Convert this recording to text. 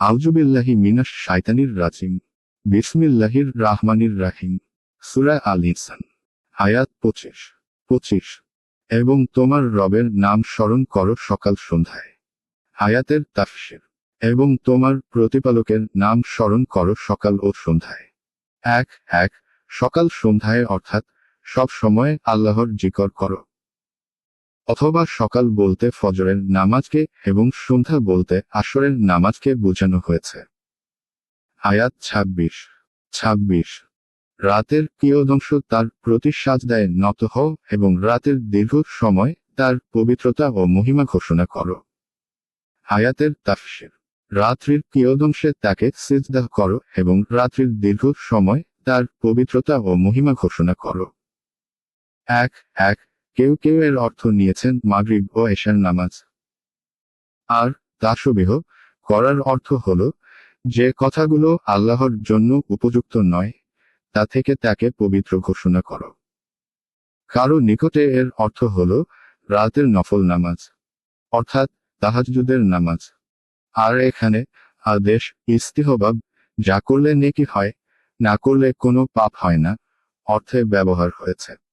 আউজুবিল্লাহি মিনাস শাইতানির রাজিম, বিসমিল্লাহির রাহমানির রাহিম। সুরা আল ইনসান, আয়াত পঁচিশ পঁচিশ। এবং তোমার রবের নাম স্মরণ করো সকাল সন্ধ্যায়। আয়াতের তাফসির, এবং তোমার প্রতিপালকের নাম স্মরণ করো সকাল ও সন্ধ্যায়। এক এক, সকাল সন্ধ্যায় অর্থাৎ সব সময় আল্লাহর জিকর করো। অথবা সকাল বলতে ফজরের নামাজকে এবং সন্ধ্যা বলতে আসরের নামাজকে বোঝানো হয়েছে। আয়াত ছাব্বিশ ছাব্বিশ। রাতের কিয়দংশ তার প্রতি সাজদায় নত হও এবং রাতের দীর্ঘ সময় তার পবিত্রতা ও মহিমা ঘোষণা করো। আয়াতের তাফসির। রাত্রির কিয়দংশে তাকে সিজদা করো এবং রাত্রির দীর্ঘ সময় তার পবিত্রতা ও মহিমা ঘোষণা করো। এক এক কেউ কেউ এর অর্থ নিয়েছেন মাগরিব ও এশার নামাজ। আর তাসবিহ করার অর্থ হল, যে কথাগুলো আল্লাহর জন্য উপযুক্ত নয়, তা থেকে তাকে পবিত্র ঘোষণা করো। কারও নিকটে এর অর্থ হল রাতের নফল নামাজ, অর্থাৎ তাহাজুদের নামাজ। আর এখানে আদেশ, ইস্তিহবাব, যা করলে নেকি হয়, না করলে কোনো পাপ হয় না, অর্থে ব্যবহার হয়েছে।